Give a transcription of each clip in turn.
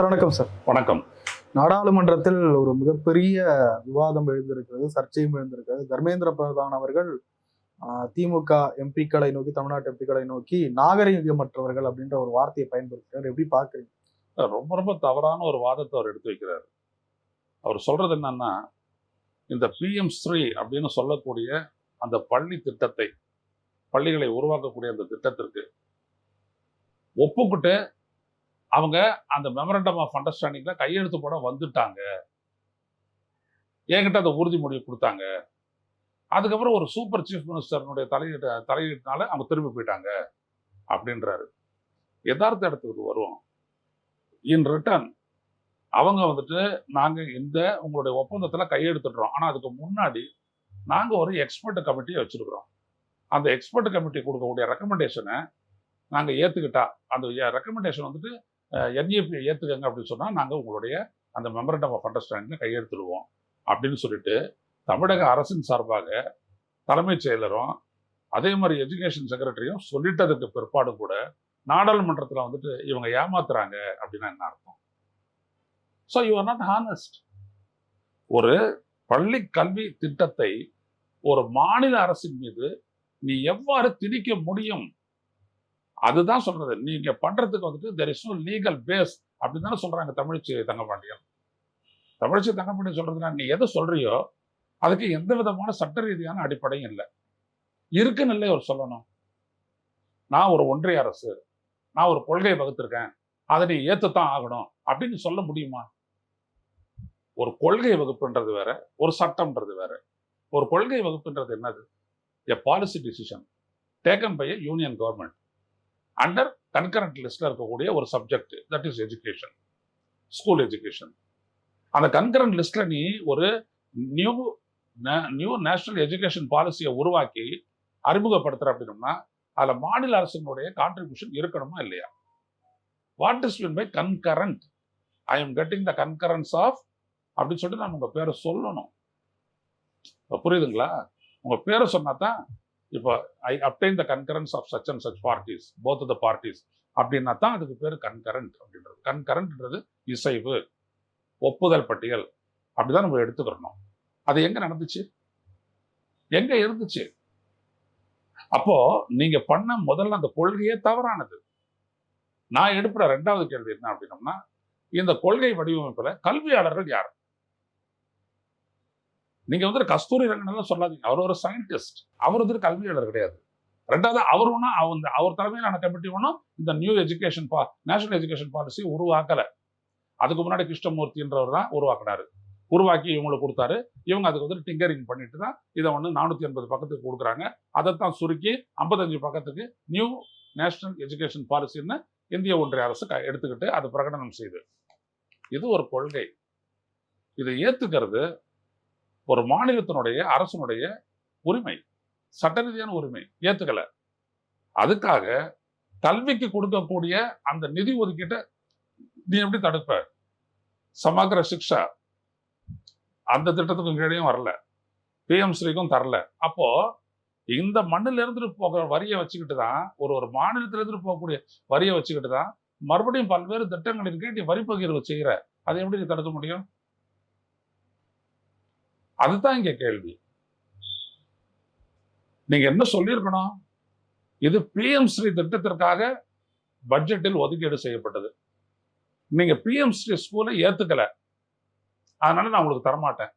Sir வணக்கம் sir. வணக்கம். நாடாளுமன்றத்தில் ஒரு மிகப்பெரிய விவாதம் எழுந்திருக்கிறது சர்ச்சையும் எழுந்திருக்கிறது. தர்மேந்திர பிரதான் அவர்கள் திமுக எம்பிக்களை நோக்கி தமிழ்நாட்டு எம்பிக்களை நோக்கி நாகரிகமற்றவர்கள் அப்படின்ற ஒரு வார்த்தையை பயன்படுத்துறாரு எப்படி பாக்குறீங்க ரொம்ப ரொம்ப தவறான ஒரு வாதத்தை அவர் எடுத்து வைக்கிறார். அவர் சொல்றது என்னன்னா இந்த பிஎம் ஸ்ரீ அப்படின்னு சொல்லக்கூடிய அந்த பள்ளி திட்டத்தை பள்ளிகளை உருவாக்கக்கூடிய அந்த திட்டத்திற்கு ஒப்புக்கிட்டு அவங்க அந்த மெமரண்டம் ஆஃப் அண்டர்ஸ்டாண்டிங்கில் கையெழுத்து போட வந்துட்டாங்க. என்கிட்ட அந்த உறுதிமொழியை கொடுத்தாங்க. அதுக்கப்புறம் ஒரு சூப்பர் சீஃப் மினிஸ்டர்னுடைய தலையீட்டு தலையீட்டினால அவங்க திரும்பி போயிட்டாங்க அப்படின்றாரு. யதார்த்த இடத்துக்கு வருவோம். இன் ரிட்டர்ன் அவங்க வந்துட்டு நாங்கள் இந்த உங்களுடைய ஒப்பந்தத்தில் கையெழுத்திடுறோம். ஆனால் அதுக்கு முன்னாடி நாங்கள் ஒரு எக்ஸ்பர்ட் கமிட்டியை வச்சுருக்குறோம். அந்த எக்ஸ்பர்ட் கமிட்டி கொடுக்கக்கூடிய ரெக்கமெண்டேஷனை நாங்கள் ஏற்றுக்கிட்டா அந்த ரெக்கமெண்டேஷன் வந்துட்டு என்ஏபி ஏற்றுக்கங்க அப்படின்னு சொன்னால் நாங்கள் உங்களுடைய அந்த மெமரண்டம் ஆஃப் அண்டர்ஸ்டாண்டிங்ல கையெழுத்துடுவோம் அப்படின்னு சொல்லிட்டு தமிழக அரசின் சார்பாக தலைமைச் செயலரும் அதே மாதிரி எஜுகேஷன் செக்ரட்டரியும் சொல்லிட்டதுக்கு பிற்பாடு கூட நாடாளுமன்றத்தில் வந்துட்டு இவங்க ஏமாத்துறாங்க அப்படின்னா என்ன அர்த்தம்? So you are not honest ஒரு பள்ளி கல்வி திட்டத்தை ஒரு மாநில அரசின் மீது நீ எவ்வாறு திணிக்க முடியும்? அதுதான் சொல்றது. நீங்க பண்றதுக்கு வந்துட்டு there is no legal base அப்படின்னு தானே சொல்றாங்க தமிழ்ச்சி தங்கப்பாண்டியன் தமிழ்ச்சி தங்கப்பாண்டியன் சொல்றதுனா நீ எதை சொல்றியோ அதுக்கு எந்த விதமான சட்ட ரீதியான அடிப்படையும் இல்லை. இருக்குன்னு இல்லை அவர் சொல்லணும். நான் ஒரு ஒன்றிய அரசு நான் ஒரு கொள்கையை வகுத்திருக்கேன். அதை நீ ஏத்துத்தான் ஆகணும் அப்படின்னு சொல்ல முடியுமா? ஒரு கொள்கை வகுப்புன்றது வேற ஒரு சட்டம்ன்றது வேற. ஒரு கொள்கை வகுப்புன்றது என்னது? A policy decision taken by a union government under concurrent லிஸ்ட்ல இருக்கக்கூடிய ஒரு subject that is education school education அந்த கன்கரண்ட் லிஸ்ட்ல நீ ஒரு நியூ நியூ நேஷனல் எஜுகேஷன் பாலிசியை உருவாக்கி அறிமுகப்படுத்துற அப்படின்னம்னா அதில் மாநில அரசினுடைய கான்ட்ரிபியூஷன் இருக்கணுமா இல்லையா? What is mean by concurrent I am getting the concurrence of அப்படின்னு சொல்லிட்டு நான் உங்க பேரை சொல்லணும். புரியுதுங்களா? உங்க பேரை சொன்னா தான் இப்போ I obtain the concurrence of such and such parties both the parties அப்படின்னா தான் அதுக்கு பேர் கன்கரண்ட் அப்படின்றது. கன்கரண்ட்ன்றது இசைவு ஒப்புதல் பட்டியல். அப்படிதான் நம்ம எடுத்துக்கிறணும். அது எங்க நடந்துச்சு? எங்க இருந்துச்சு? அப்போ நீங்க பண்ண முதல்ல அந்த கொள்கையே தவறானது. நான் எடுப்புற ரெண்டாவது கேள்வி என்ன அப்படின்னம்னா இந்த கொள்கை வடிவமைப்புல கல்வியாளர்கள் யார்? நீங்க வந்து கஸ்தூரி ரங்கன் சொல்லாதீங்க. அவர் ஒரு சயின்டிஸ்ட் அவர் வந்து கல்வியாளர் கிடையாது. ரெண்டாவது அவர் ஒன்றும் அவங்க அவர் தலைமையிலான கமிட்டி ஒன்றும் இந்த நியூ எஜுகேஷன் பா நேஷனல் எஜுகேஷன் பாலிசி உருவாக்கல. அதுக்கு முன்னாடி கிருஷ்ணமூர்த்தின்றவர் தான் உருவாக்குனாரு. உருவாக்கி இவங்களுக்கு கொடுத்தாரு. இவங்க அதுக்கு வந்து டிங்கரிங் பண்ணிட்டு தான் இதை வந்து நானூற்றி எண்பது பக்கத்துக்கு கொடுக்குறாங்க. அதைத்தான் சுருக்கி ஐம்பத்தஞ்சு பக்கத்துக்கு நியூ நேஷனல் எஜுகேஷன் பாலிசின்னு இந்திய ஒன்றிய அரசு க- எடுத்துக்கிட்டு அது பிரகடனம் செய்து. இது ஒரு கொள்கை. இதை ஏற்றுக்கிறது ஒரு மாநிலத்தினுடைய அரசனுடைய உரிமை சட்ட ரீதியான உரிமை ஏத்துக்கல. அதுக்காக கல்விக்கு கொடுக்கக்கூடிய அந்த நிதி ஒதுக்கீட்டை நீ எப்படி தடுப்ப? சமகர சிக்ஷா. அந்த திட்டத்துக்கும் கீழேயும் வரல. பிஎம் ஸ்ரீக்கும் தரல. அப்போ இந்த மண்ணில் இருந்துட்டு போகிற வரியை வச்சுக்கிட்டு தான் ஒரு ஒரு மாநிலத்தில் இருந்துட்டு போகக்கூடிய வரியை வச்சுக்கிட்டு தான் மறுபடியும் பல்வேறு திட்டங்களின் கீழ் நீ வரி பகிர்வு செய்யற. அதை எப்படி நீ தடுக்க முடியும்? அதுதான் இங்க கேள்வி. நீங்க என்ன சொல்லியிருக்கணும்? இது பிஎம் ஸ்ரீ திட்டத்திற்காக பட்ஜெட்டில் ஒதுக்கீடு செய்யப்பட்டது. நீங்க பிஎம் ஸ்ரீ ஸ்கூலை ஏத்துக்கல. அதனால நான் உங்களுக்கு தரமாட்டேன்.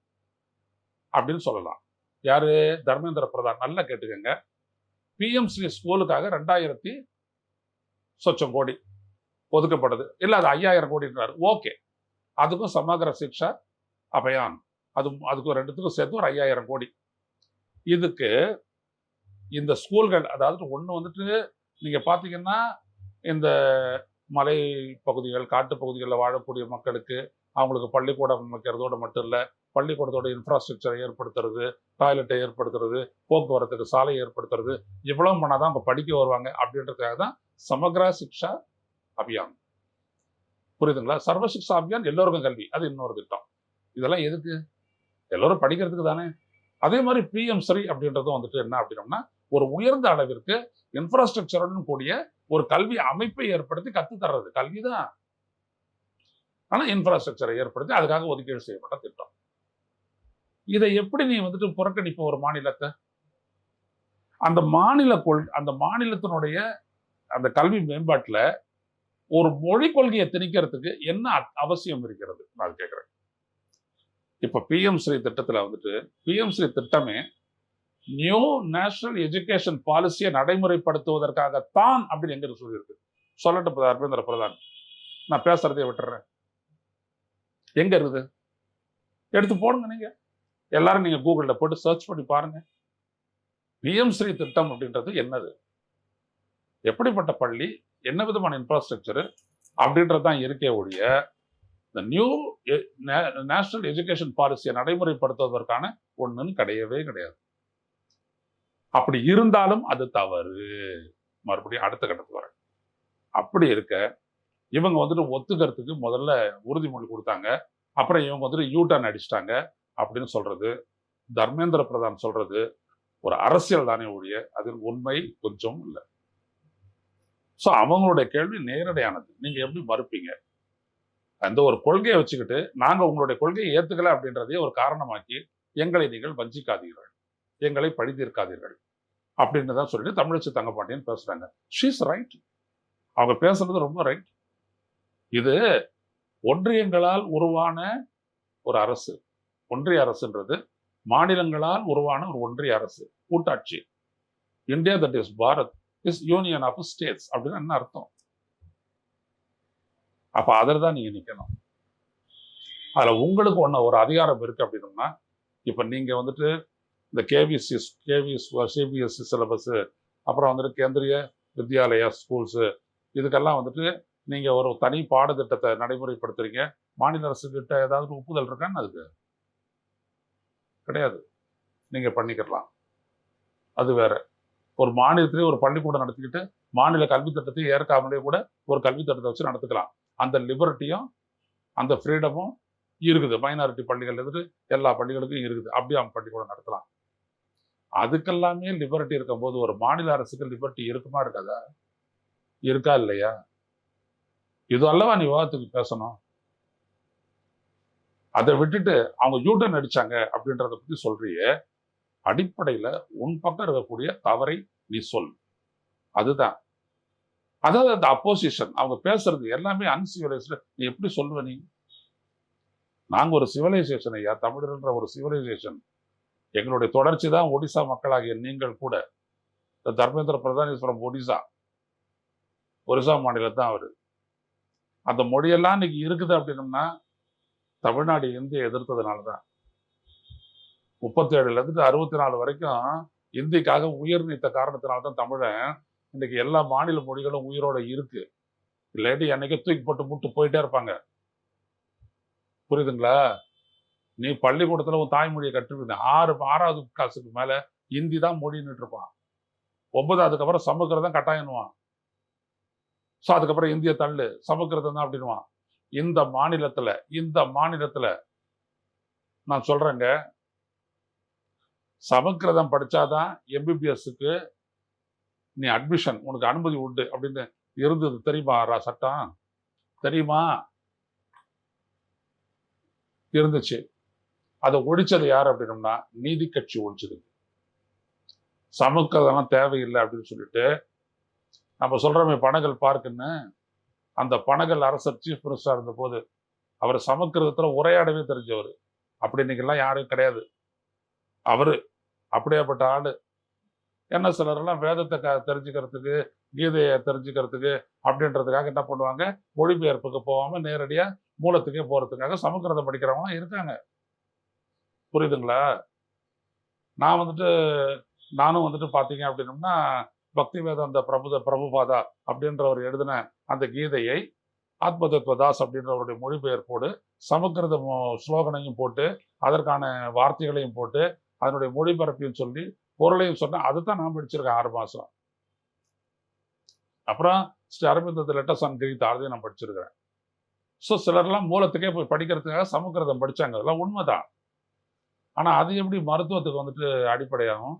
அப்படின்னு சொல்லலாம். யாரு? தர்மேந்திர பிரதான். நல்லா கேட்டுக்கங்க. பிஎம் ஸ்ரீ ஸ்கூலுக்காக ரெண்டாயிரத்தி சொச்சம் கோடி ஒதுக்கப்பட்டது. இல்லை அது ஐயாயிரம் கோடின்றார். ஓகே. அதுக்கும் சமகர சிக்ஷா அபயான். அது அதுக்கு ரெண்டுத்துக்கும் சேர்த்து ஒரு ஐயாயிரம் கோடி. இதுக்கு இந்த ஸ்கூல்கள் அதாவது ஒன்று வந்துட்டு நீங்கள் பார்த்தீங்கன்னா இந்த மலை பகுதிகள் காட்டு பகுதிகளில் வாழக்கூடிய மக்களுக்கு அவங்களுக்கு பள்ளிக்கூடம் அமைக்கிறதோட மட்டும் இல்லை பள்ளிக்கூடத்தோட இன்ஃப்ராஸ்ட்ரக்சரை ஏற்படுத்துறது டாய்லெட்டை ஏற்படுத்துறது போக்குவரத்துக்கு சாலையை ஏற்படுத்துறது இவ்வளவு பண்ணாதான் அவங்க படிக்க வருவாங்க அப்படின்றதுக்காக தான் சமக்ரா சிக்ஷா அபியான். புரியுதுங்களா? சர்வ சிக்ஷா அபியான் எல்லோருக்கும் கல்வி அது இன்னொரு திட்டம். இதெல்லாம் எதுக்கு? எல்லோரும் படிக்கிறதுக்கு தானே? அதே மாதிரி பிஎம் ஸ்ரீ அப்படின்றதும் வந்துட்டு என்ன அப்படின்னோம்னா ஒரு உயர்ந்த அளவிற்கு இன்ஃப்ராஸ்ட்ரக்சருடன் கூடிய ஒரு கல்வி அமைப்பை ஏற்படுத்தி கத்து தர்றது. கல்விதான். ஆனால் இன்ஃப்ராஸ்ட்ரக்சரை ஏற்படுத்தி அதுக்காக ஒதுக்கீடு செய்யப்பட்ட திட்டம். இதை எப்படி நீ வந்துட்டு புறக்கணிப்ப ஒரு மாநிலத்தை? அந்த மாநில கொள் அந்த மாநிலத்தினுடைய அந்த கல்வி மேம்பாட்டுல ஒரு மொழி கொள்கையை திணிக்கிறதுக்கு என்ன அவசியம் இருக்கிறது? நான் கேட்குறேன் இப்போ பிஎம் ஸ்ரீ திட்டத்துல வந்துட்டு பிஎம் ஸ்ரீ திட்டமே நியூ நேஷனல் எஜுகேஷன் பாலிசியை நடைமுறைப்படுத்துவதற்காகத்தான் அப்படின்னு எங்க சொல்லியிருக்கு. சொல்லட்டு தர்மேந்திர பிரதான். நான் பேசுறதே விட்டுறேன். எங்க இருக்குது? எடுத்து போடுங்க நீங்க. எல்லாரும் நீங்க கூகுளில் போட்டு சர்ச் பண்ணி பாருங்க. பிஎம் ஸ்ரீ திட்டம் அப்படின்றது என்னது? எப்படிப்பட்ட பள்ளி? என்ன விதமான இன்ஃப்ராஸ்ட்ரக்சரு அப்படின்றது தான் இருக்கே ஒழிய இந்த நியூ நேஷனல் எஜுகேஷன் பாலிசியை நடைமுறைப்படுத்துவதற்கான ஒண்ணுன்னு கிடையவே கிடையாது. அப்படி இருந்தாலும் அது தவறு. மறுபடியும் அடுத்த கட்டத்துக்கு வர அப்படி இருக்க இவங்க வந்துட்டு ஒத்துக்கிறதுக்கு முதல்ல உறுதிமொழி கொடுத்தாங்க. அப்புறம் இவங்க வந்துட்டு யூ டர்ன் அடிச்சிட்டாங்க அப்படின்னு சொல்றது தர்மேந்திர பிரதான் சொல்றது ஒரு அரசியல் தானே ஒழிய அதில் உண்மை கொஞ்சம் இல்லை. ஸோ அவங்களுடைய கேள்வி நேரடியானது. நீங்க எப்படி மறுப்பீங்க? அந்த ஒரு கொள்கையை வச்சுக்கிட்டு நாங்கள் உங்களுடைய கொள்கையை ஏற்றுக்கல அப்படின்றதையே ஒரு காரணமாக்கி எங்களை நீங்கள் வஞ்சிக்காதீர்கள். எங்களை பழிதீர்க்காதீர்கள். அப்படின்னு தான் சொல்லிட்டு தமிழச்சி தங்கப்பாண்டியன் பேசுறாங்க. ஷீஸ் ரைட் அவங்க பேசுறது ரொம்ப ரைட் இது ஒன்றியங்களால் உருவான ஒரு அரசு. ஒன்றிய அரசுன்றது மாநிலங்களால் உருவான ஒரு ஒன்றிய அரசு. கூட்டாட்சி. India that is Bharat is union of states அப்படின்னு என்ன அர்த்தம்? அப்போ அதில் தான் நீங்கள் நிற்கணும் அதில் உங்களுக்கு ஒன்று ஒரு அதிகாரம் இருக்குது அப்படின்னோம்னா இப்போ நீங்கள் வந்துட்டு இந்த கேவிசி கேவிஎஸ் சிபிஎஸ்சி சிலபஸ்ஸு அப்புறம் வந்துட்டு கேந்திரிய வித்யாலயா ஸ்கூல்ஸு இதுக்கெல்லாம் வந்துட்டு நீங்கள் ஒரு தனி பாடத்திட்டத்தை நடைமுறைப்படுத்துறீங்க. மாநில அரசுக்கிட்ட ஏதாவது ஒப்புதல் இருக்கான்னு அதுக்கு? கிடையாது. நீங்கள் பண்ணிக்கலாம் அது வேற. ஒரு மாநிலத்திலே ஒரு பள்ளிக்கூடம் நடத்திக்கிட்டு மாநில கல்வி ஏற்காமலே கூட ஒரு கல்வி திட்டத்தை வச்சு நடத்துக்கலாம். அந்த லிபர்ட்டியும் அந்த ஃப்ரீடமும் இருக்குது. மைனாரிட்டி பள்ளிகள் இருந்து எல்லா பள்ளிகளுக்கும் இருக்குது. அப்படியே அவங்க பள்ளிக்கூடம் நடத்தலாம். அதுக்கெல்லாமே லிபர்ட்டி இருக்கும்போது ஒரு மாநில அரசுக்கு லிபர்ட்டி இருக்குமா இருக்காதா? இருக்கா இல்லையா? இது அல்லவா நீ விவாதத்துக்கு பேசணும்? அதை விட்டுட்டு அவங்க யூட்டன் அடிச்சாங்க அப்படின்றத பத்தி சொல்றிய அடிப்படையில உன் பக்கம் இருக்கக்கூடிய தவறை நீ சொல். அதுதான். அதாவது அந்த அப்போசிஷன் அவங்க பேசுறது எல்லாமே அன்சிவிலைஸ்டு நீ எப்படி சொல்லுவ நீ? நாங்க ஒரு சிவிலைசேஷன் ஐயா தமிழர்ன்ற ஒரு சிவிலைசேஷன் எங்களுடைய தொடர்ச்சி தான் ஒடிசா மக்களாகிய நீங்கள் கூட. இந்த தர்மேந்திர பிரதான் இஸ் ஃப்ரம் ஒடிசா. ஒரிசா மாநிலம் தான் அவரு. அந்த மொழியெல்லாம் இன்னைக்கு இருக்குது அப்படின்னம்னா தமிழ்நாடு இந்தியை எதிர்த்ததுனால தான். முப்பத்தேழுலேருந்து அறுபத்தி நாலு வரைக்கும் இந்திக்காக உயர் நீத்த காரணத்தினால்தான் தமிழன் இன்னைக்கு எல்லா மாநில மொழிகளும் உயிரோட இருக்கு. இல்லாட்டி என்னைக்கே தூக்கி போட்டு முட்டு போயிட்டே இருப்பாங்க. புரியுதுங்களா? நீ பள்ளிக்கூடத்துல உன் தாய்மொழியை கற்றுக்கிட்ட ஆறு ஆறாவது காசுக்கு மேல ஹிந்தி தான் மொழின்னுட்டு இருப்பான். ஒன்பதாவதுக்கு அப்புறம் சமஸ்கிருதம் கட்டாயணுவான் ஸோ அதுக்கப்புறம் இந்திய தள்ளு சமஸ்கிருதம் தான் அப்படின்வான் இந்த மாநிலத்துல இந்த மாநிலத்துல நான் சொல்றேங்க. சமஸ்கிருதம் படிச்சாதான் எம்பிபிஎஸ்க்கு நீ அட்மிஷன் உனக்கு அனுமதி உண்டு அப்படின்னு இருந்தது. தெரியுமா ரா- சட்டம்? தெரியுமா? இருந்துச்சு. அதை ஒழிச்சது யார் அப்படின்னம்னா நீதி கட்சி ஒழிச்சது. சமஸ்கிருதம்லாம் தேவையில்லை அப்படின்னு சொல்லிட்டு நம்ம சொல்கிறோமே பணங்கள் பார்க்குன்னு. அந்த பணங்கள் அரசர் சீஃப் மினிஸ்டராக இருந்த போது அவர் சமஸ்கிருதத்துல உரையாடவே தெரிஞ்சவர். அப்படி இன்னைக்கெல்லாம் யாரும் கிடையாது. அவரு அப்படியேப்பட்ட ஆளு. என்ன சிலரெல்லாம் வேதத்தை க தெரிஞ்சுக்கிறதுக்கு கீதையை தெரிஞ்சுக்கிறதுக்கு அப்படின்றதுக்காக என்ன பண்ணுவாங்க? மொழிபெயர்ப்புக்கு போகாமல் நேரடியாக மூலத்துக்கே போகிறதுக்காக சமஸ்கிருதம் படிக்கிறவங்களாம் இருக்காங்க. புரியுதுங்களா? நான் வந்துட்டு நானும் வந்துட்டு பார்த்தீங்க அப்படின்னம்னா பக்தி வேதாந்த பிரபுத பிரபுபாதா அப்படின்றவர் எழுதின அந்த கீதையை ஆத்மதத்வதாஸ் அப்படின்றவருடைய மொழிபெயர்ப்போடு சமஸ்கிருத ஸ்லோகனையும் போட்டு அதற்கான வார்த்தைகளையும் போட்டு அதனுடைய மொழிபரப்பையும் சொல்லி பொருளையும் சொன்னேன் அதுதான் நான் படிச்சிருக்கேன் ஆறு மாசம். அப்புறம் ஸ்ரீ அரவிந்தத்து லெட்டர் ஆன் கிரீத் அதையும் நான் படிச்சிருக்கிறேன். ஸோ சிலர்லாம் மூலத்துக்கே போய் படிக்கிறதுக்காக சமக்கிரதம் படிச்சாங்க. அதெல்லாம் உண்மைதான். ஆனா அது எப்படி மருத்துவத்துக்கு வந்துட்டு அடிப்படையாகும்?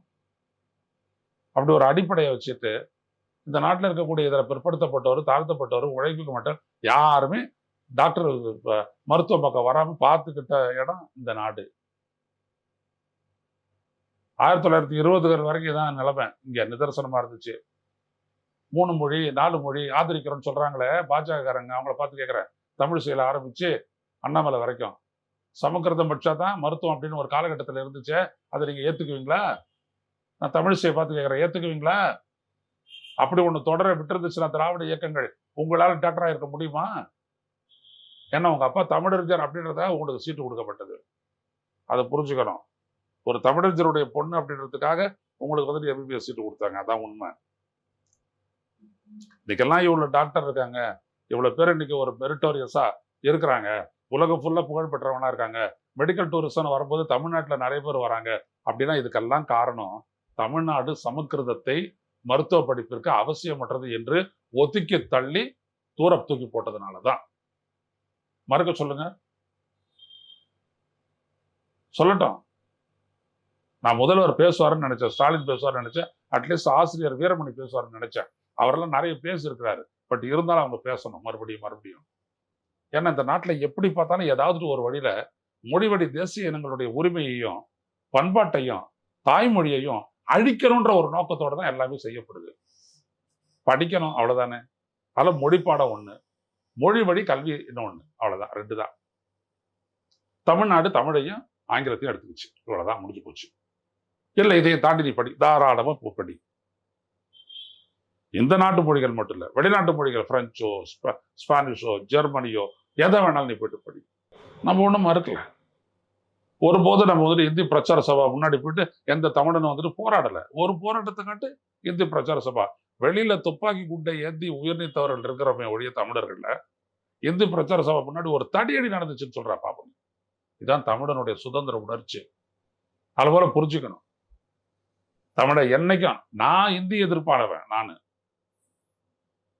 அப்படி ஒரு அடிப்படையை வச்சுட்டு இந்த நாட்டில் இருக்கக்கூடிய இதில் பிற்படுத்தப்பட்டவர் தாழ்த்தப்பட்டவர் உழைப்புக்கு மட்டும் யாருமே டாக்டர் மருத்துவ பக்கம் வராமல் பார்த்துக்கிட்ட இடம் இந்த நாடு. ஆயிரத்தி தொள்ளாயிரத்தி இருபதுகள் வரைக்கும் தான் நிலைமை. இங்கே நிதர்சனமாக இருந்துச்சு. மூணு மொழி நாலு மொழி ஆதரிக்கிறோம்னு சொல்கிறாங்களே பாஜகக்காரங்க அவங்கள பார்த்து கேட்குறேன் தமிழ் செயல ஆரம்பித்து அண்ணாமலை வரைக்கும். சமக்கிருதம் பட்சா தான் மருத்துவம் அப்படின்னு ஒரு காலகட்டத்தில் இருந்துச்சே அதை நீங்கள் ஏற்றுக்குவீங்களா நான் தமிழிசையை பார்த்து கேட்குறேன் ஏற்றுக்குவீங்களா அப்படி ஒன்று தொடர விட்டுருந்துச்சுன்னா திராவிட இயக்கங்கள் உங்களால் டாக்டராக இருக்க முடியுமா? ஏன்னா உங்கள் அப்பா தமிழறிஞர் அப்படின்றத உங்களுக்கு சீட்டு கொடுக்கப்பட்டது. அதை புரிஞ்சுக்கணும். ஒரு தமிழஞ்சருடைய பொண்ணு அப்படின்றதுக்காக உங்களுக்கு வந்துட்டு எம்பிபிஎஸ் சீட்டு கொடுத்தாங்க. அதான் உண்மை. இன்னைக்கெல்லாம் இவ்வளோ டாக்டர் இருக்காங்க. இவ்வளோ பேர் இன்னைக்கு ஒரு மெரிட்டோரியஸா இருக்கிறாங்க. உலகம் ஃபுல்லாக புகழ் பெற்றவனாக இருக்காங்க. மெடிக்கல் டூரிசம் வரும்போது தமிழ்நாட்டில் நிறைய பேர் வராங்க. அப்படின்னா இதுக்கெல்லாம் காரணம் தமிழ்நாடு சமக்கிருதத்தை மருத்துவ படிப்பிற்கு அவசியமற்றது என்று ஒதுக்கி தள்ளி தூர தூக்கி போட்டதுனால தான் மறுக்க சொல்லுங்க. சொல்லட்டும். நான் முதல்வர் பேசுவாருன்னு நினைச்சேன் ஸ்டாலின் பேசுவார்னு நினைச்சேன் அட்லீஸ்ட் ஆசிரியர் வீரமணி பேசுவார்னு நினைச்சேன். அவரெல்லாம் நிறைய பேசியிருக்கிறாரு. பட் இருந்தாலும் அவங்க பேசணும் மறுபடியும் மறுபடியும். ஏன்னா இந்த நாட்டில் எப்படி பார்த்தாலும் ஏதாவது ஒரு வழியில மொழிவழி தேசிய இனங்களுடைய உரிமையையும் பண்பாட்டையும் தாய்மொழியையும் அழிக்கணுன்ற ஒரு நோக்கத்தோடு தான் எல்லாமே செய்யப்படுது. படிக்கணும் அவ்வளவுதானே. அதில் மொழிப்பாடம் ஒன்று மொழி வழி கல்வி இன்னொன்று அவ்வளவுதான் ரெண்டு தான் தமிழ்நாடு தமிழையும் ஆங்கிலத்தையும் எடுத்துக்கிச்சு. இவ்வளவுதான் முடிஞ்சு போச்சு. இல்லை இதையும் தாண்டி நீ படி தாராளமா பூப்படி படி இந்த நாட்டு மொழிகள் மட்டும் இல்லை வெளிநாட்டு மொழிகள் பிரெஞ்சோ ஸ்பானிஷோ ஜெர்மனியோ எதை வேணாலும் நீ போயிட்டு படி. நம்ம ஒன்றும் மறுக்கல. ஒருபோது நம்ம வந்துட்டு இந்தி பிரச்சார சபா முன்னாடி போயிட்டு எந்த தமிழனும் வந்துட்டு போராடல. ஒரு போராட்டத்தை காட்டு இந்தி பிரச்சார சபா. வெளியில துப்பாக்கி குண்டை ஏந்தி உயர்நீத்தவர்கள் இருக்கிறவங்க ஒழிய தமிழர்கள்ல இந்து பிரச்சார சபை முன்னாடி ஒரு தடியடி நடந்துச்சுன்னு சொல்றா பாப்போம் இதான் தமிழனுடைய சுதந்திர உணர்ச்சி. அதுபோல புரிஞ்சுக்கணும். தமிழை என்னைக்கும் நான் இந்தி எதிர்ப்பாளவன் நான்.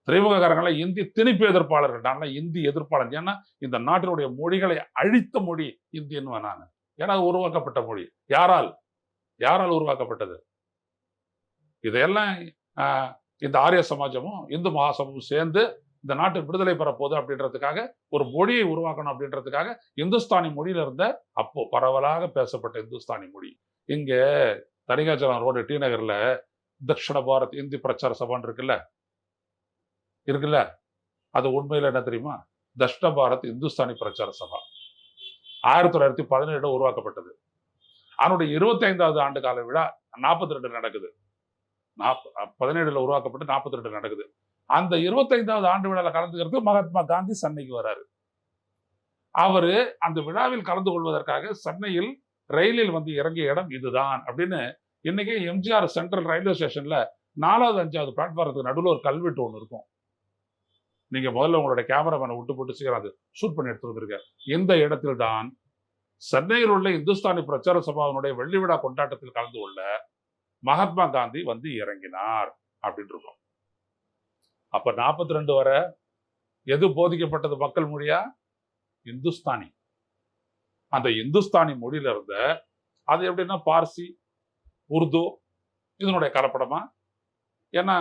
திரைமுகக்காரங்கள இந்தி திணிப்பு எதிர்ப்பாளர்கள் நான் இந்தி எதிர்ப்பாளர். ஏன்னா இந்த நாட்டினுடைய மொழிகளை அழித்த மொழி இந்தின்னு நான். ஏன்னா உருவாக்கப்பட்ட மொழி. யாரால்? யாரால் உருவாக்கப்பட்டது? இதையெல்லாம் ஆஹ், இந்த ஆரிய சமாஜமும் இந்து மகாசமும் சேர்ந்து இந்த நாட்டு விடுதலை பெற போகுது அப்படின்றதுக்காக ஒரு மொழியை உருவாக்கணும் அப்படின்றதுக்காக இந்துஸ்தானி மொழியில இருந்த அப்போ பரவலாக பேசப்பட்ட இந்துஸ்தானி மொழி. இங்கே தனிகாச்சலம் ரோடு டி நகர்ல தக்ஷண பாரத் இந்தி பிரச்சார சபான்னு இருக்குல்ல? இருக்குல்ல? அது உண்மையில என்ன தெரியுமா? தக்ஷண பாரத் இந்துஸ்தானி பிரச்சார சபா. ஆயிரத்தி தொள்ளாயிரத்தி பதினேழு உருவாக்கப்பட்டது. அதனுடைய இருபத்தி ஐந்தாவது ஆண்டு கால விழா நாற்பத்தி ரெண்டு நடக்குது நாப்ப பதினேழுல உருவாக்கப்பட்டு நாற்பத்தி ரெண்டு நடக்குது. அந்த இருபத்தைந்தாவது ஆண்டு விழாவில் கலந்துக்கிறது மகாத்மா காந்தி சென்னைக்கு வராரு. அவரு அந்த விழாவில் கலந்து கொள்வதற்காக சென்னையில் ரயிலில் வந்து இறங்கிய இடம் இதுதான் அப்படின்னு இன்னைக்கு எம்ஜிஆர் சென்ட்ரல் ரயில்வே ஸ்டேஷன்ல நாலாவது அஞ்சாவது பிளாட்ஃபாரத்துக்கு நடுவில் ஒரு கல்வெட்டு ஒன்று இருக்கும். நீங்க முதல்ல உங்களோட கேமராமேனை விட்டு போட்டு சீக்கிரம் அது ஷூட் பண்ணி எடுத்து வந்திருக்க இந்த இடத்தில் தான் சென்னையில் உள்ள இந்துஸ்தானி பிரச்சார சபாவினுடைய வெள்ளி விழா கொண்டாட்டத்தில் கலந்து கொள்ள மகாத்மா காந்தி வந்து இறங்கினார் அப்படின்னு இருக்கும். அப்ப நாற்பத்தி ரெண்டு வரை எது போதிக்கப்பட்டது மக்கள் மொழியா? இந்துஸ்தானி. அந்த இந்துஸ்தானி மொழியில இருந்த அது எப்படின்னா பார்சி உருது இதனுடைய கலப்படமா? ஏன்னா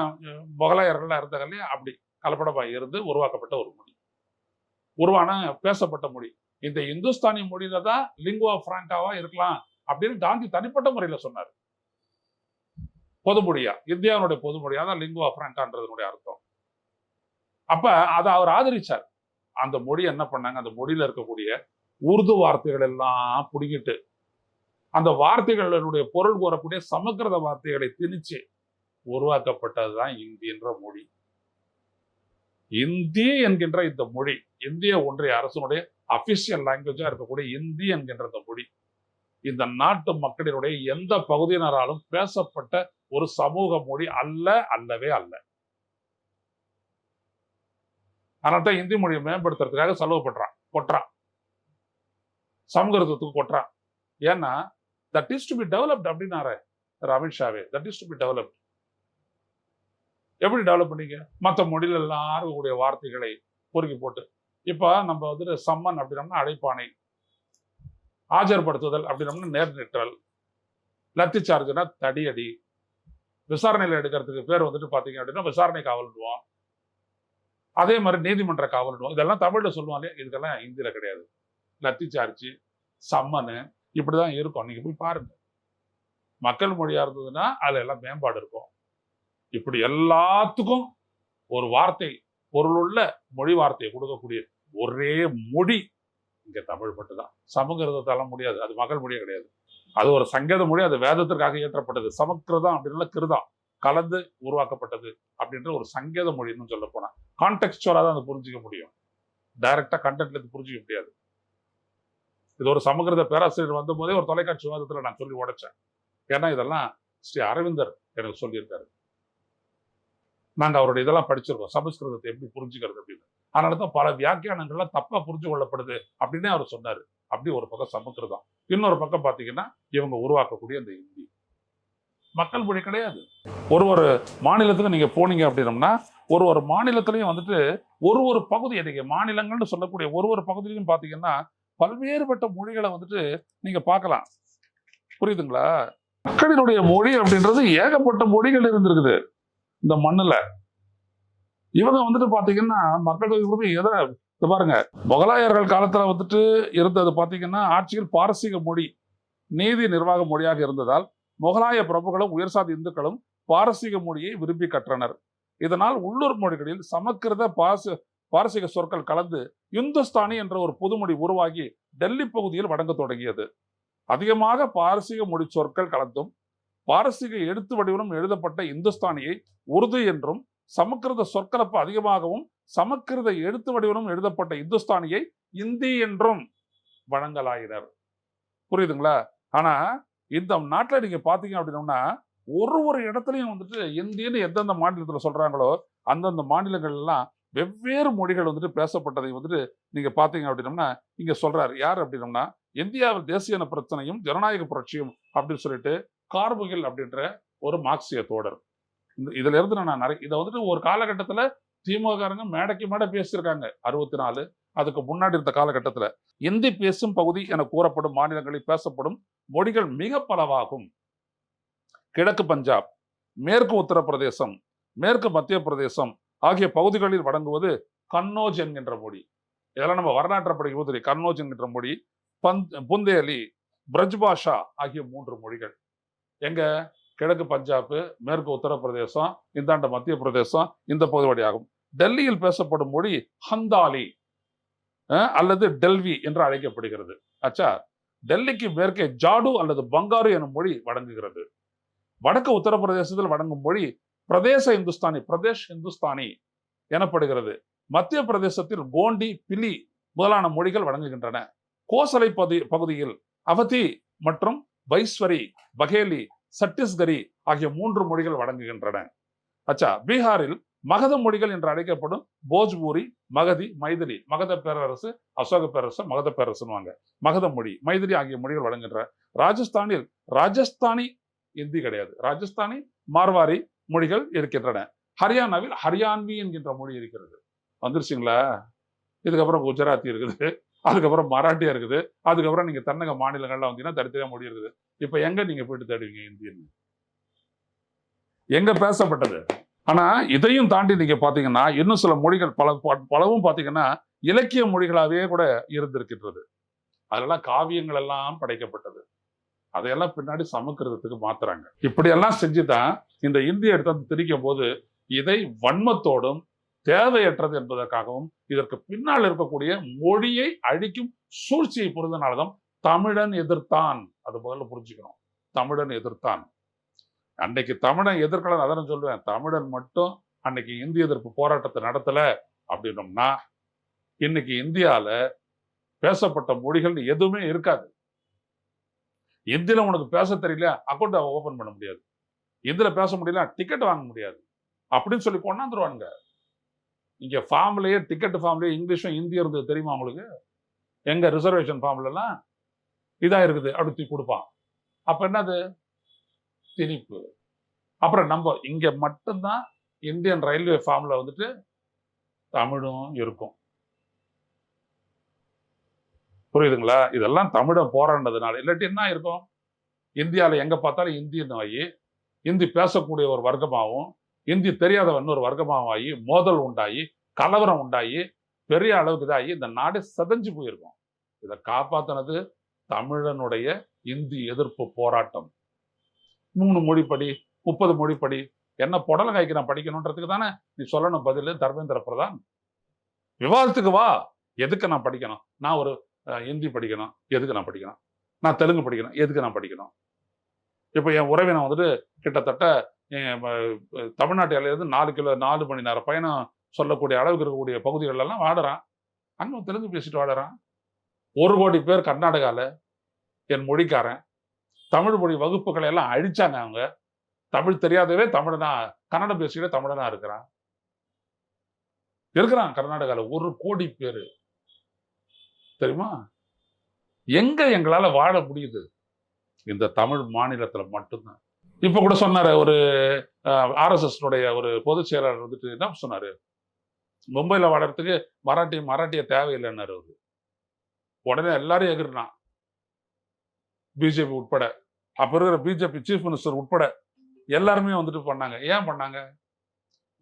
முகலாயர்கள்லாம் இருந்தாங்க அப்படி கலப்படமா இருந்து உருவாக்கப்பட்ட ஒரு மொழி. உருவான பேசப்பட்ட மொழி. இந்த இந்துஸ்தானி மொழியில தான் லிங்குவா பிராங்காவா இருக்கலாம் அப்படின்னு காந்தி தனிப்பட்ட முறையில சொன்னார். பொதுமொழியா? இந்தியாவுடைய பொதுமொழியா தான் லிங்குவா பிராங்கான்றதுனுடைய அர்த்தம். அப்ப அதை அவர் ஆதரிச்சார். அந்த மொழி என்ன பண்ணாங்க? அந்த மொழியில இருக்கக்கூடிய உருது வார்த்தைகள் எல்லாம் பிடிங்கிட்டு அந்த வார்த்தைகளுடைய பொருள் கூறக்கூடிய சமக்கிருத வார்த்தைகளை திணிச்சு உருவாக்கப்பட்டதுதான் இந்தி என்ற மொழி. இந்தி என்கின்ற இந்த மொழி இந்திய ஒன்றிய அரசனுடைய அபிஷியல் லாங்குவேஜாக இருக்கக்கூடிய இந்தி என்கின்ற இந்த மொழி இந்த நாட்டு மக்களினுடைய எந்த பகுதியினராலும் பேசப்பட்ட ஒரு சமூக மொழி அல்ல அல்லவே அல்ல. அதனால தான் இந்தி மொழியை மேம்படுத்துறதுக்காக செலவு பண்றான் கொட்டுறான். சமூகத்துவத்துக்கு கொட்டுறான். ஏன்னா that is to be developed அப்படின்னாரு அமித்ஷாவே that is to be developed எப்படி டெவலப் பண்ணீங்க? மற்ற மொழியில எல்லாம் இருக்கக்கூடிய வார்த்தைகளை பொறுக்கி போட்டு. இப்போ நம்ம வந்துட்டு சம்மன் அப்படின்னம்னா அடைப்பானை ஆஜர்படுத்துதல் அப்படின்னம்னா நேர்நிற்றல். லத்தி சார்ஜ்னா தடியடி. விசாரணையில் எடுக்கிறதுக்கு பேர் வந்துட்டு பார்த்தீங்க அப்படின்னா விசாரணை காவல்டுவோம் அதே மாதிரி நீதிமன்ற காவல்டுவோம் இதெல்லாம் தமிழ்ல சொல்லுவாங்க இதுக்கெல்லாம் ஹிந்தியில் கிடையாது. லத்தி சார்ஜ் சம்மனு இப்படிதான் இருக்கும். நீங்கள் போய் பாருங்கள் மக்கள் மொழியாக இருந்ததுன்னா அதில் எல்லாம் மேம்பாடு இருக்கும். இப்படி எல்லாத்துக்கும் ஒரு வார்த்தை பொருளுள்ள மொழி வார்த்தையை கொடுக்கக்கூடிய ஒரே மொழி இங்கே தமிழ் மட்டும்தான். சமங்கிருதத்தால முடியாது. அது மகள் மொழியே கிடையாது. அது ஒரு சங்கேத மொழி அது வேதத்திற்காக இயற்றப்பட்டது. சமக்கிருதம் அப்படின்னா கிருதம் கலந்து உருவாக்கப்பட்டது அப்படின்ற ஒரு சங்கேத மொழின்னு சொல்ல போனால் கான்டெக்சுவலா தான் அதை புரிஞ்சிக்க முடியும். டைரக்டா கண்டென்ட்லேருந்து புரிஞ்சிக்க முடியாது. இது ஒரு சமகிருத பேராசிரியர் வந்த போதே ஒரு தொலைக்காட்சி விவாதத்தில் நான் சொல்லி உடைச்சேன். ஏன்னா இதெல்லாம் ஸ்ரீ அரவிந்தர் எனக்கு சொல்லியிருக்காரு. நாங்கள் அவருடைய இதெல்லாம் படிச்சிருக்கோம். சமஸ்கிருதத்தை எப்படி புரிஞ்சுக்கிறது அப்படின்னு. அதனால தான் பல வியாக்கியானங்கள்லாம் தப்பா புரிஞ்சு கொள்ளப்படுது அப்படின்னே அவர் சொன்னார். அப்படி ஒரு பக்கம் சமஸ்கிருதம் இன்னொரு பக்கம் பாத்தீங்கன்னா இவங்க உருவாக்கக்கூடிய அந்த இந்தி. மக்கள் மொழி கிடையாது. ஒரு ஒரு மாநிலத்துக்கு நீங்க போனீங்க அப்படின்னம்னா ஒரு ஒரு மாநிலத்திலையும் வந்துட்டு ஒரு ஒரு பகுதி நீங்க மாநிலங்கள்னு சொல்லக்கூடிய ஒரு ஒரு பகுதியிலையும் பாத்தீங்கன்னா பல்வேறுபட்ட மொழிகளை வந்துட்டு நீங்க பார்க்கலாம். புரியுதுங்களா? மக்களினுடைய மொழி அப்படின்றது ஏகப்பட்ட மொழிகள் இருந்திருக்குது. இந்த மண்ணுல. இவங்க வந்துட்டு பாத்தீங்கன்னா மக்கள் தொகை எதை? பாருங்க. முகலாயர்கள் காலத்துல வந்துட்டு இருந்தது பார்த்தீங்கன்னா ஆட்சியில் பாரசீக மொழி நீதி நிர்வாக மொழியாக இருந்ததால் முகலாய பிரபுகளும் உயர்சாதி இந்துக்களும் பாரசீக மொழியை விரும்பி கற்றனர். இதனால் உள்ளூர் மொழிகளில் சமக்கிருத பாச பாரசீக சொற்கள் கலந்து இந்துஸ்தானி என்ற ஒரு புதுமொழி உருவாகி டெல்லி பகுதியில் வழங்க தொடங்கியது. அதிகமாக பாரசீக மொழி சொற்கள் கலந்தும் பாரசீக எழுத்து வடிவிலும் எழுதப்பட்ட இந்துஸ்தானியை உருது என்றும் சமக்கிருத சொற்கலப்பு அதிகமாகவும் சமக்கிருத எழுத்து வடிவிலும் எழுதப்பட்ட இந்துஸ்தானியை இந்தி என்றும் வழங்கலாயினர். புரியுதுங்களா? ஆனா இந்த நாட்டுல நீங்க பாத்தீங்க அப்படின்னோம்னா ஒரு ஒரு இடத்துலயும் வந்துட்டு இந்தின்னு எந்தெந்த மாநிலத்துல சொல்றாங்களோ அந்தந்த மாநிலங்கள் எல்லாம் வெவ்வேறு மொழிகள் வந்துட்டு பேசப்பட்டதை வந்துட்டு நீங்கள் பார்த்தீங்க அப்படின்னோம்னா இங்கே சொல்கிறார் யார் அப்படின்னோம்னா இந்தியாவில் தேசிய இன பிரச்சனையும் ஜனநாயக புரட்சியும் அப்படின்னு சொல்லிட்டு கார்புகில் அப்படின்ற ஒரு மார்க்சிய தோடர் இந்த- இதுல இருந்து நான் நிறைய இதை வந்துட்டு ஒரு காலகட்டத்தில் திமுககாரங்க மேடைக்கு மேடை பேசியிருக்காங்க. அறுபத்தி நாலு அதுக்கு முன்னாடி இருந்த காலகட்டத்தில். இந்தி பேசும் பகுதி என கூறப்படும் மாநிலங்களில் பேசப்படும் மொழிகள் மிக பலவாகும். கிழக்கு பஞ்சாப் மேற்கு உத்தரப்பிரதேசம் மேற்கு மத்திய பிரதேசம் ஆகிய பகுதிகளில் வழங்குவது கன்னோஜ் என்கின்ற மொழி. இதெல்லாம் நம்ம வரலாற்றை படிக்கும்போது தெரியும் கன்னோஜ் என்கின்ற மொழி பந்த் புந்தேலி பிரஜ் பாஷா ஆகிய மூன்று மொழிகள். எங்க? கிழக்கு பஞ்சாப் மேற்கு உத்தரப்பிரதேசம் இந்தாண்ட மத்திய பிரதேசம் இந்த பகுதி வழியாகும் டெல்லியில் பேசப்படும் மொழி ஹந்தாலி அஹ், அல்லது டெல்வி என்று அழைக்கப்படுகிறது. ஆச்சா டெல்லிக்கு மேற்கே ஜாடு அல்லது பங்காரு எனும் மொழி வழங்குகிறது வடக்கு உத்தரப்பிரதேசத்தில் வழங்கும் மொழி பிரதேச இந்துஸ்தானி பிரதேஷ் இந்துஸ்தானி எனப்படுகிறது. மத்திய பிரதேசத்தில் கோண்டி பிலி முதலான மொழிகள் வழங்குகின்றன. கோசலை பகுதி பகுதியில் அவதி மற்றும் பைஸ்வரி பகேலி சத்தீஸ்கரி ஆகிய மூன்று மொழிகள் வழங்குகின்றன. அச்சா பீகாரில் மகத மொழிகள் என்று அழைக்கப்படும் போஜ்பூரி மகதி மைதிலி. மகத பேரரசு அசோக பேரரசு மகத பேரரசுன்னுவாங்க. மகத மொழி மைதிலி ஆகிய மொழிகள் வழங்குகின்றன. ராஜஸ்தானில் ராஜஸ்தானி இந்தி கிடையாது. ராஜஸ்தானி மார்வாரி மொழிகள் இருக்கின்றன. ஹரியானாவில் ஹரியான்வி என்கின்ற மொழி இருக்கிறது. வந்துருச்சுங்களா? இதுக்கப்புறம் குஜராத்தி இருக்குது. அதுக்கப்புறம் மராட்டியா இருக்குது. அதுக்கப்புறம் நீங்க தன்னக மாநிலங்கள்லாம் வந்தீங்கன்னா தனித்தனியா மொழி இருக்குது. இப்ப எங்க நீங்க போயிட்டு தேடுவீங்க இந்தியன் எங்க பேசப்பட்டது? ஆனா இதையும் தாண்டி நீங்க பாத்தீங்கன்னா இன்னும் சில மொழிகள் பல பலவும் பாத்தீங்கன்னா இலக்கிய மொழிகளாவே கூட இருந்திருக்கின்றது. அதெல்லாம் காவியங்கள் எல்லாம் படைக்கப்பட்டது. அதையெல்லாம் பின்னாடி சமக்கிருதத்துக்கு மாத்துறாங்க. இப்படியெல்லாம் செஞ்சுதான் இந்த இந்திய எடுத்து வந்து திரிக்கும் போது இதை வன்மத்தோடும் தேவையற்றது என்பதற்காகவும் இதற்கு பின்னால் இருக்கக்கூடிய மொழியை அழிக்கும் சூழ்ச்சியை புரிந்தனால்தான் தமிழன் எதிர்த்தான். அது முதல்ல புரிஞ்சுக்கணும். தமிழன் எதிர்த்தான். அன்னைக்கு தமிழன் எதிர்க்கலாம் அதான் சொல்லுவேன். தமிழன் மட்டும் அன்னைக்கு இந்திய எதிர்ப்பு போராட்டத்தை நடத்தல அப்படின்னோம்னா இன்னைக்கு இந்தியால பேசப்பட்ட மொழிகள் எதுவுமே இருக்காது. இந்தியில உனக்கு பேச தெரியல அக்கௌண்ட் ஓபன் பண்ண முடியாது. எதில் பேச முடியல டிக்கெட் வாங்க முடியாது. அப்படின்னு சொல்லி கொண்டாந்துருவானுங்க. இங்கே ஃபார்ம்லேயே டிக்கெட் ஃபார்ம்லேயே இங்கிலீஷும் ஹிந்தி இருந்தது தெரியுமா உங்களுக்கு? எங்கள் ரிசர்வேஷன் ஃபார்ம்லலாம் இதாக இருக்குது அடுத்து கொடுப்பான். அப்போ என்னது? திணிப்பு. அப்புறம் நம்ம இங்கே மட்டும்தான் இந்தியன் ரயில்வே ஃபார்மில் வந்துட்டு தமிழும் இருக்கும். புரியுதுங்களா? இதெல்லாம் தமிழை போராடினதுனால இல்லாட்டி என்ன இருக்கும் இந்தியாவில் எங்கே பார்த்தாலும் இந்தியன் ஆகி இந்தி பேசக்கூடிய ஒரு வர்க்கமாகவும் இந்தி தெரியாதவன் ஒரு வர்க்கமாகவும் ஆகி மோதல் உண்டாகி கலவரம் உண்டாகி பெரிய அளவுக்கு இதாகி இந்த நாடு செதஞ்சு போயிருக்கும். இதை காப்பாற்றினது தமிழனுடைய இந்தி எதிர்ப்பு போராட்டம். மூணு மொழிப்படி முப்பது மொழிப்படி என்ன புடலை காய்க்கு நான் படிக்கணுன்றதுக்கு தானே? நீ சொல்லணும் பதில் தர்மேந்திர பிரதான். விவாதத்துக்கு வா. எதுக்கு நான் படிக்கணும்? நான் ஒரு அஹ், ஹிந்தி படிக்கணும். எதுக்கு நான் படிக்கணும்? நான் தெலுங்கு படிக்கணும். எதுக்கு நான் படிக்கணும்? இப்போ என் உறவினை வந்துட்டு கிட்டத்தட்ட தமிழ்நாட்டு எல்லையிலிருந்து நாலு கிலோ நாலு மணி நேரம் பயணம் சொல்லக்கூடிய அளவுக்கு இருக்கக்கூடிய பகுதிகளெல்லாம் வாடுறான். அங்கே தெலுங்கு பேசிட்டு வாடுறான். ஒரு கோடி பேர் கர்நாடகாவில் என் மொழிக்காரன். தமிழ் மொழி வகுப்புகளை எல்லாம் அழிச்சாங்க அவங்க. தமிழ் தெரியாதவே தமிழனா கன்னடம் பேசிக்கிட்டே தமிழனா இருக்கிறான். இருக்கிறான் கர்நாடகாவில் ஒரு கோடி பேர். தெரியுமா? எங்க எங்களால் வாழ முடியுது? இந்த தமிழ் மாநிலத்துல மட்டும்தான். இப்போ கூட சொன்னார் ஒரு ஆர்எஸ்எஸ்னுடைய ஒரு பொதுச் செயலாளர் வந்துட்டு என்ன சொன்னாரு? மும்பைல வாழறதுக்கு மராட்டி மராட்டிய தேவையில்லைன்னாரு அவர். உடனே எல்லாரும் எகிர்னான். பிஜேபி உட்பட. அப்ப இருக்கிற பிஜேபி சீஃப் மினிஸ்டர் உட்பட எல்லாருமே வந்துட்டு பண்ணாங்க. ஏன் பண்ணாங்க?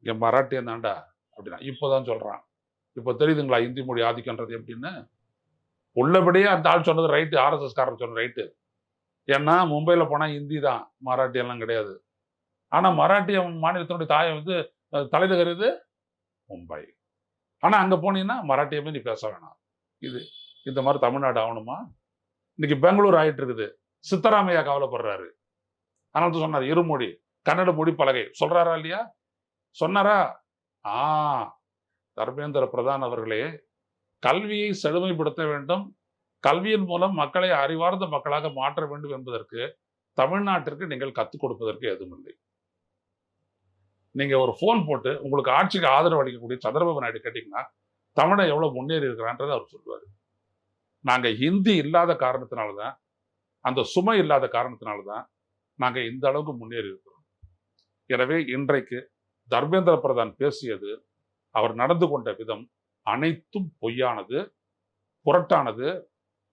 இங்கே மராட்டியம் தான்டா அப்படின்னா இப்போதான் சொல்றான். இப்போ தெரியுதுங்களா இந்தி மொழி ஆதிக்கன்றது எப்படின்னு? உள்ளபடியே அந்த ஆள் சொன்னது ரைட்டு ஆர்எஸ்எஸ்காரர் சொன்ன ரைட்டு ஏன்னா மும்பையில் போனால் ஹிந்தி தான். மராட்டி எல்லாம் கிடையாது. ஆனால் மராட்டிய மாநிலத்தினுடைய தாயை வந்து தலைநகர் இது மும்பை. ஆனால் அங்கே போனீங்கன்னா மராட்டியமே நீ பேச வேணாம். இது இந்த மாதிரி தமிழ்நாடு ஆகணுமா? இன்னைக்கு பெங்களூர் ஆகிட்டு இருக்குது சித்தராமையா கவலைப்படுறாரு. அதனால தான் சொன்னார் இருமொழி கன்னட மொழி பலகை. சொல்றாரா இல்லையா? சொன்னாரா? ஆ தர்மேந்திர பிரதான் அவர்களே கல்வியை செழுமைப்படுத்த வேண்டும் கல்வியின் மூலம் மக்களை அறிவார்ந்த மக்களாக மாற்ற வேண்டும் என்பதற்கு தமிழ்நாட்டிற்கு நீங்கள் கற்றுக் கொடுப்பதற்கு எதுவும் இல்லை நீங்க ஒரு ஃபோன் போட்டு உங்களுக்கு ஆட்சிக்கு ஆதரவு அளிக்கக்கூடிய சந்திரபாபு நாயுடு கேட்டீங்கன்னா தமிழை எவ்வளவு முன்னேறி இருக்கிறான்றதை அவர் சொல்லுவார். நாங்க ஹிந்தி இல்லாத காரணத்தினால தான் அந்த சுமை இல்லாத காரணத்தினால தான் நாங்க இந்த அளவுக்கு முன்னேறி இருக்கிறோம். எனவே இன்றைக்கு தர்மேந்திர பிரதான் பேசியது அவர் நடந்து கொண்ட விதம் அனைத்தும் பொய்யானது புரட்டானது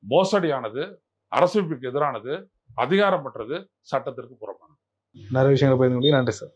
மோசடியானது அரசமைப்புக்கு எதிரானது அதிகாரமற்றது சட்டத்திற்கு புறப்பானது நிறைய விஷயங்களை பகிர்ந்து நன்றி சார்.